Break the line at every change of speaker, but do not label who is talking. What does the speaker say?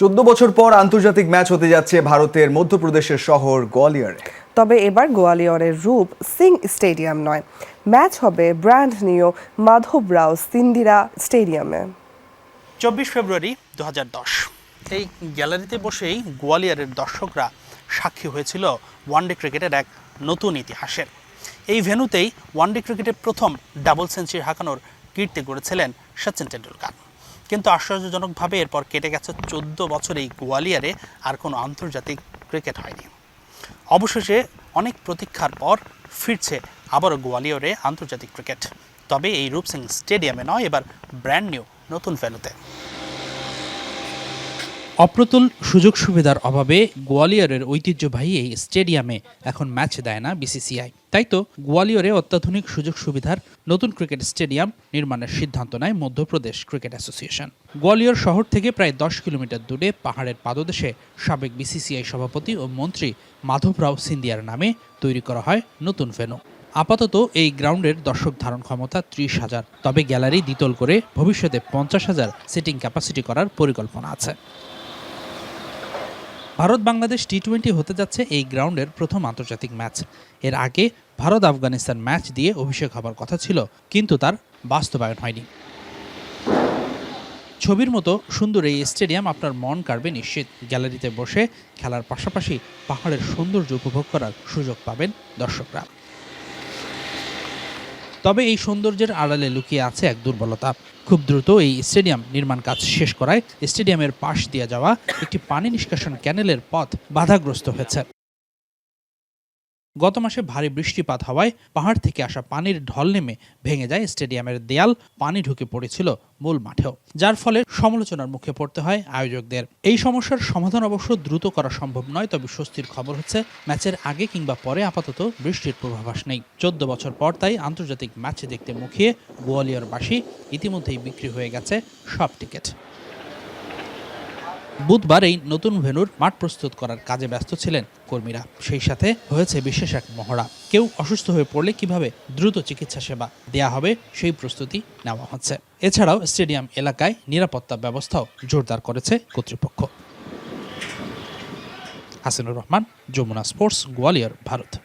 চোদ্দ বছর পর আন্তর্জাতিক ম্যাচ হতে যাচ্ছে ভারতের মধ্যপ্রদেশের শহর গোয়ালিয়রে।
তবে এবার গোয়ালিয়রের রূপ সিং স্টেডিয়াম নয়। ম্যাচ হবে ব্র্যান্ড নিউ মাধবরাও সিন্দিরা স্টেডিয়ামে।
চব্বিশ ফেব্রুয়ারি দুহাজার দশ। এই গ্যালারিতে বসেই গোয়ালিয়রের দর্শকরা সাক্ষী হয়েছিল ওয়ানডে ক্রিকেটের এক নতুন ইতিহাসের। এই ভেন্যুতেই ওয়ানডে ক্রিকেটের প্রথম ডাবল সেঞ্চুরি হাঁকানোর কীর্তি গড়েছিলেন সচিন টেন্ডুলকার কিন্তু আশ্চর্যজনকভাবে এরপর কেটে গেছে চোদ্দ বছর এই গোয়ালিয়ারে আর কোনো আন্তর্জাতিক ক্রিকেট হয়নি। অবশেষে অনেক প্রতীক্ষার পর ফিরছে আবারও গোয়ালিয়রে আন্তর্জাতিক ক্রিকেট। তবে এই রূপসিং স্টেডিয়ামে নয়, এবার ব্র্যান্ড নিউ, নতুন ভেন্যুতে অপ্রতুল সুযোগ সুবিধার অভাবে গোয়ালিয়রের ঐতিহ্যবাহী এই স্টেডিয়ামে এখন ম্যাচ দেয় না বিসিসিআই। তাই তো গোয়ালিয়রে অত্যাধুনিক সুযোগ সুবিধার নতুন ক্রিকেট স্টেডিয়াম নির্মাণের সিদ্ধান্ত নেয় মধ্যপ্রদেশ ক্রিকেট অ্যাসোসিয়েশন। গোয়ালিয়র শহর থেকে প্রায় দশ কিলোমিটার দূরে পাহাড়ের পাদদেশে সাবেক বিসিসিআই সভাপতি ও মন্ত্রী মাধবরাও সিন্দিয়ার নামে তৈরি করা হয় নতুন ভেন্যু। আপাতত এই গ্রাউন্ডের দর্শক ধারণ ক্ষমতা ত্রিশ হাজার। তবে গ্যালারি দ্বিতল করে ভবিষ্যতে পঞ্চাশ হাজার সিটিং ক্যাপাসিটি করার পরিকল্পনা আছে। ভারত বাংলাদেশ টি টোয়েন্টি হতে যাচ্ছে এই গ্রাউন্ডের প্রথম আন্তর্জাতিক ম্যাচ। এর আগে ভারত আফগানিস্তান ম্যাচ দিয়ে অভিষেক হবার কথা ছিল, কিন্তু তার বাস্তবায়ন হয়নি। ছবির মতো সুন্দর এই স্টেডিয়াম আপনার মন কাড়বে নিশ্চিত। গ্যালারিতে বসে খেলার পাশাপাশি পাহাড়ের সৌন্দর্য উপভোগ করার সুযোগ পাবেন দর্শকরা। তবে এই সৌন্দর্যের আড়ালে লুকিয়ে আছে এক দুর্বলতা। খুব দ্রুত এই স্টেডিয়াম নির্মাণ কাজ শেষ করায় স্টেডিয়ামের পাশ দিয়ে যাওয়া একটি পানি নিষ্কাশন ক্যানেলের পথ বাধাগ্রস্ত হয়েছে। গত মাসে ভারী বৃষ্টিপাত হওয়ায় পাহাড় থেকে আসা পানির ঢল নেমে ভেঙে যায় স্টেডিয়ামের দেয়াল, পানি ঢুকে পড়েছিল মূল মাঠেও, যার ফলে সমালোচনার মুখে পড়তে হয় আয়োজকদের। এই সমস্যার সমাধান অবশ্য দ্রুত করা সম্ভব নয়, তবে স্বস্তির খবর হচ্ছে ম্যাচের আগে কিংবা পরে আপাতত বৃষ্টির পূর্বাভাস নেই। চোদ্দ বছর পর তাই আন্তর্জাতিক ম্যাচ দেখতে মুখিয়ে গোয়ালিয়রবাসী ইতিমধ্যেই বিক্রি হয়ে গেছে সব টিকিট। বুধবার এই নতুন ভেন্যুর মাঠ প্রস্তুত করার কাজে ব্যস্ত ছিলেন কর্মীরা। সেই সাথে হয়েছে বিশেষ এক মহড়া। কেউ অসুস্থ হয়ে পড়লে কীভাবে দ্রুত চিকিৎসা সেবা দেয়া হবে সেই প্রস্তুতি নেওয়া হচ্ছে। এছাড়াও স্টেডিয়াম এলাকায় নিরাপত্তা ব্যবস্থাও জোরদার করেছে কর্তৃপক্ষ। হাসিনুর রহমান, যমুনা স্পোর্টস, গোয়ালিয়র, ভারত।